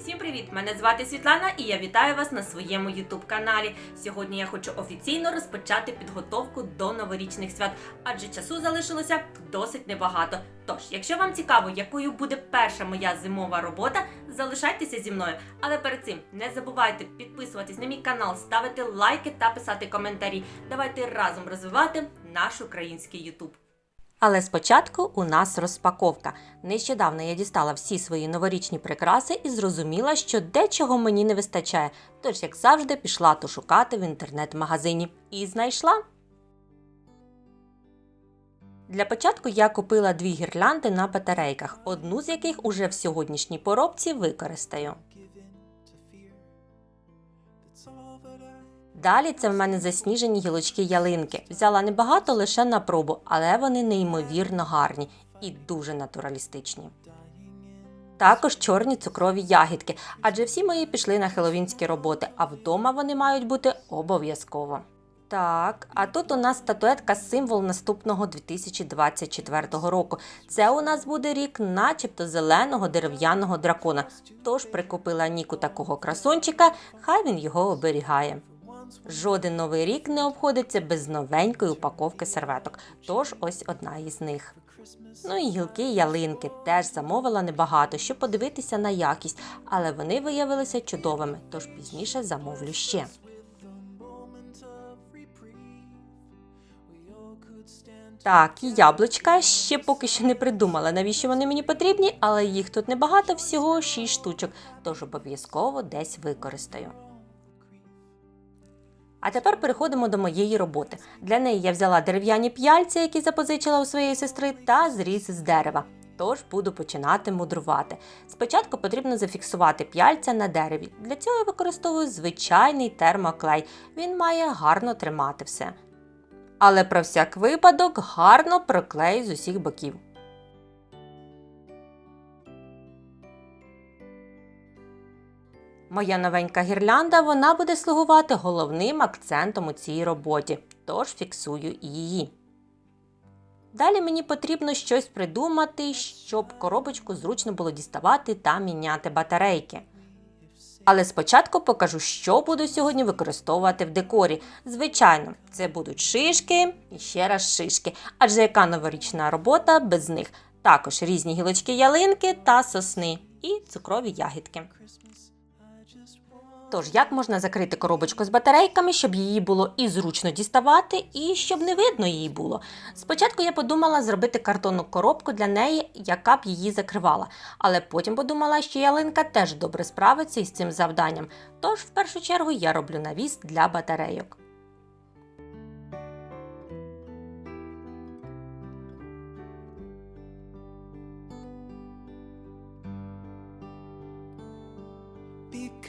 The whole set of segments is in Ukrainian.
Усім привіт! Мене звати Світлана і я вітаю вас на своєму youtube каналі. Сьогодні я хочу офіційно розпочати підготовку до новорічних свят, адже часу залишилося досить небагато. Тож, якщо вам цікаво, якою буде перша моя зимова робота, залишайтеся зі мною. Але перед цим не забувайте підписуватись на мій канал, ставити лайки та писати коментарі. Давайте разом розвивати наш український YouTube. Але спочатку у нас розпаковка. Нещодавно я дістала всі свої новорічні прикраси і зрозуміла, що дечого мені не вистачає. Тож, як завжди, пішла то шукати в інтернет-магазині і знайшла. Для початку я купила дві гірлянди на батарейках, одну з яких уже в сьогоднішній поробці використаю. Далі це в мене засніжені гілочки ялинки. Взяла небагато лише на пробу, але вони неймовірно гарні і дуже натуралістичні. Також чорні цукрові ягідки, адже всі мої пішли на хеловінські роботи, а вдома вони мають бути обов'язково. Так, а тут у нас статуетка символ наступного 2024 року. Це у нас буде рік, начебто зеленого дерев'яного дракона. Тож прикупила Ніку такого красончика, хай він його оберігає. Жоден новий рік не обходиться без новенької упаковки серветок, тож ось одна із них. Ну і гілки ялинки теж замовила небагато, щоб подивитися на якість, але вони виявилися чудовими, тож пізніше замовлю ще. Так, і яблучка ще поки що не придумала, навіщо вони мені потрібні, але їх тут небагато, всього 6 штучок, тож обов'язково десь використаю. А тепер переходимо до моєї роботи. Для неї я взяла дерев'яні п'яльця, які запозичила у своєї сестри, та зріз з дерева. Тож буду починати мудрувати. Спочатку потрібно зафіксувати п'яльця на дереві. Для цього я використовую звичайний термоклей. Він має гарно тримати все. Але про всяк випадок гарно проклею з усіх боків. Моя новенька гірлянда вона буде слугувати головним акцентом у цій роботі, тож фіксую її. Далі мені потрібно щось придумати, щоб коробочку зручно було діставати та міняти батарейки. Але спочатку покажу, що буду сьогодні використовувати в декорі. Звичайно, це будуть шишки і ще раз шишки, адже яка новорічна робота без них. Також різні гілочки ялинки та сосни і цукрові ягідки. Тож, як можна закрити коробочку з батарейками, щоб її було і зручно діставати, і щоб не видно її було. Спочатку я подумала зробити картонну коробку для неї, яка б її закривала. Але потім подумала, що ялинка теж добре справиться із цим завданням. Тож, в першу чергу, я роблю навіс для батарейок.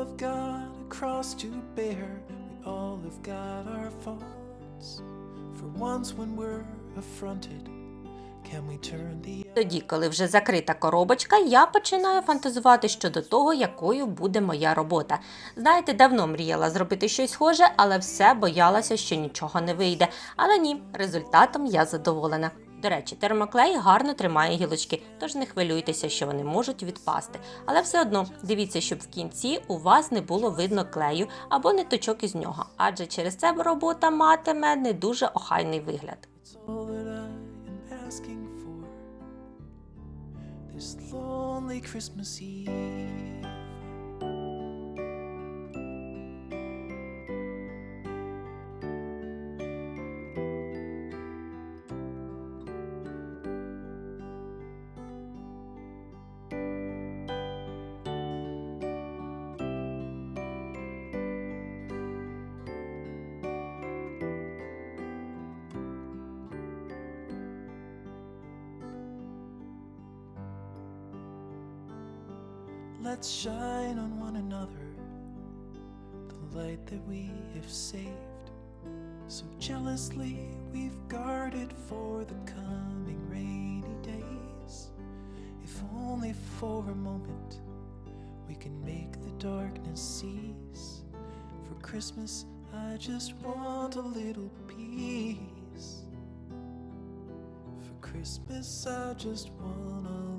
All have got a cross to bear. We all have got our faults. For once, when we're affronted, can we turn the Тоді, коли вже закрита коробочка, я починаю фантазувати щодо того, якою буде моя робота. Знаєте, давно мріяла зробити щось схоже, але все боялася, що нічого не вийде. Але ні, результатом я задоволена. До речі, термоклей гарно тримає гілочки, тож не хвилюйтеся, що вони можуть відпасти. Але все одно дивіться, щоб в кінці у вас не було видно клею або ниточок із нього, адже через це робота матиме не дуже охайний вигляд. This lonely Christmas Eve. Let's shine on one another the light that we have saved. So jealously we've guarded for the coming rainy days. If only for a moment we can make the darkness cease. For Christmas, I just want a little peace. For Christmas, I just want a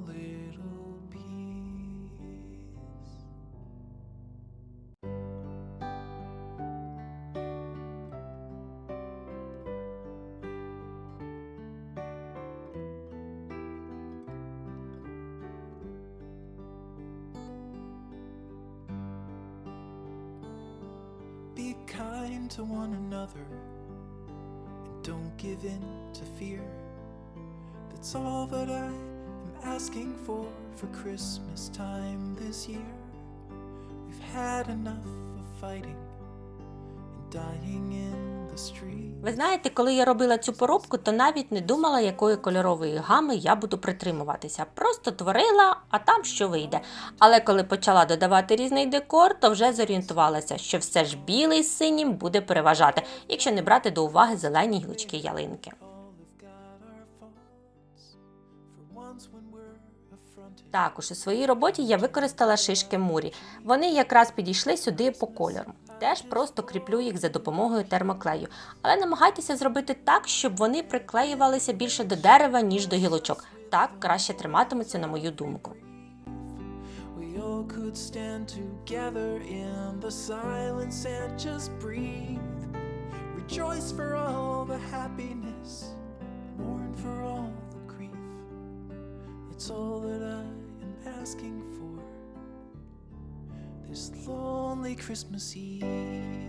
kind to one another and don't give in to fear. That's all that I am asking for for Christmas time this year. We've had enough of fighting and dying in. Ви знаєте, коли я робила цю поробку, то навіть не думала, якої кольорової гами я буду притримуватися. Просто творила, а там що вийде. Але коли почала додавати різний декор, то вже зорієнтувалася, що все ж білий з синім буде переважати, якщо не брати до уваги зелені гілочки ялинки. Також у своїй роботі я використала шишки мурі. Вони якраз підійшли сюди по кольору. Теж просто кріплю їх за допомогою термоклею. Але намагайтеся зробити так, щоб вони приклеювалися більше до дерева, ніж до гілочок. Так краще триматимуться, на мою думку. It's all that I asking for this lonely Christmas Eve.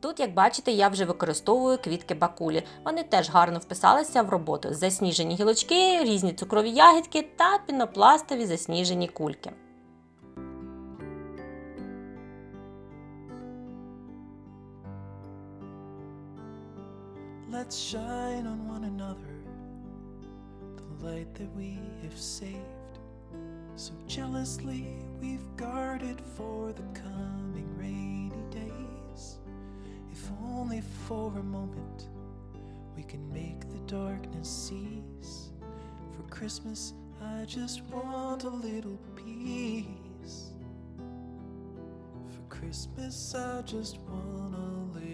Тут, як бачите, я вже використовую квітки бакулі. Вони теж гарно вписалися в роботу. Засніжені гілочки, різні цукрові ягідки та пінопластові засніжені кульки. Let's shine on one another the light that we have saved. So jealously we've guarded for the coming rainy days. If only for a moment we can make the darkness cease. For Christmas, I just want a little peace. For Christmas, I just want a little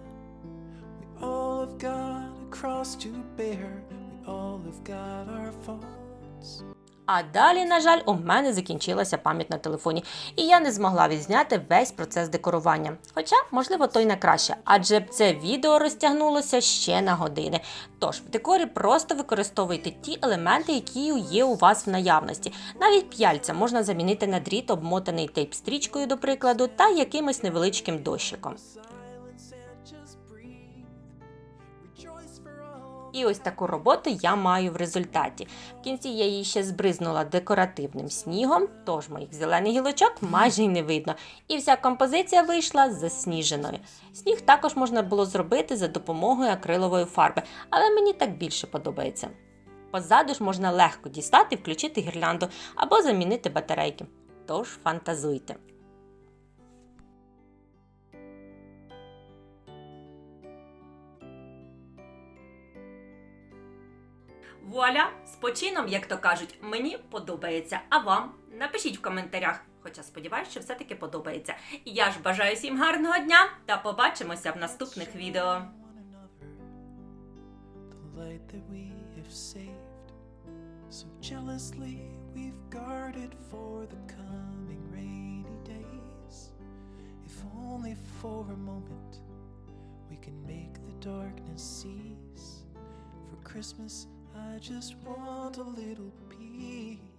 All have got a cross to bear. We all have got our faults. А далі, на жаль, у мене закінчилася пам'ять на телефоні, і я не змогла відзняти весь процес декорування. Хоча, можливо, то й на краще, адже б це відео розтягнулося ще на години. Тож в декорі просто використовуйте ті елементи, які є у вас в наявності. Навіть п'яльця можна замінити на дріт, обмотаний тейп-стрічкою, до прикладу, та якимось невеличким дощиком. І ось таку роботу я маю в результаті. В кінці я її ще збризнула декоративним снігом, тож моїх зелених гілочок майже й не видно. І вся композиція вийшла засніженою. Сніг також можна було зробити за допомогою акрилової фарби, але мені так більше подобається. Позаду ж можна легко дістати, включити гірлянду або замінити батарейки. Тож фантазуйте. Вуаля, з почином, як то кажуть, мені подобається, а вам Напишіть в коментарях, хоча сподіваюся, що все-таки подобається. І я ж бажаю всім гарного дня та побачимося в наступних відео. only for a moment we can make the darkness cease. For Christmas, I just want a little peace.